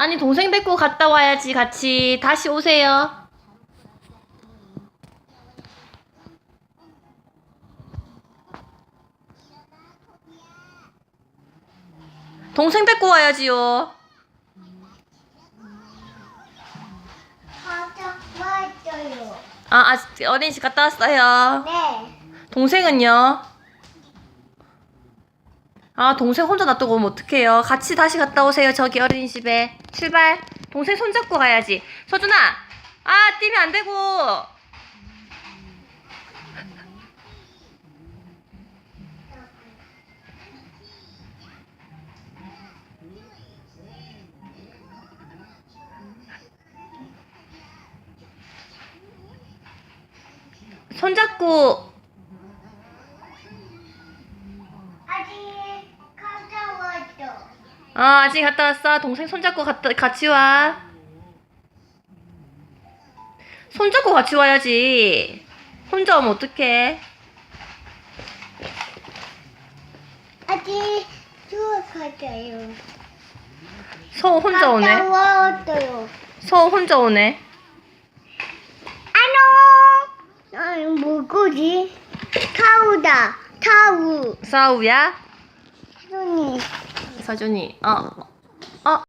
아니 동생 데리고 갔다 와야지 같이 다시 오세요. 동생 데리고 와야지요. 아, 아 어린이집 갔다 왔어요. 네. 동생은요? 아, 동생 혼자 놔두고 오면 어떡해요? 같이 다시 갔다 오세요. 저기 어린이집에. 출발. 동생 손잡고 가야지. 서준아! 아, 뛰면 안 되고! 손잡고 아, 아직 갔다 왔어. 동생 손잡고 갔다, 같이 와. 손잡고 같이 와야지. 혼자 오면 어떡해. 아직 주워 가자요. 서우 혼자 오네. 갔다 왔어요. 서우 혼자 오네. 안녕. 아, 뭐지? 타우다. 타우. 사우야? 손이. 서준이. 어. 어.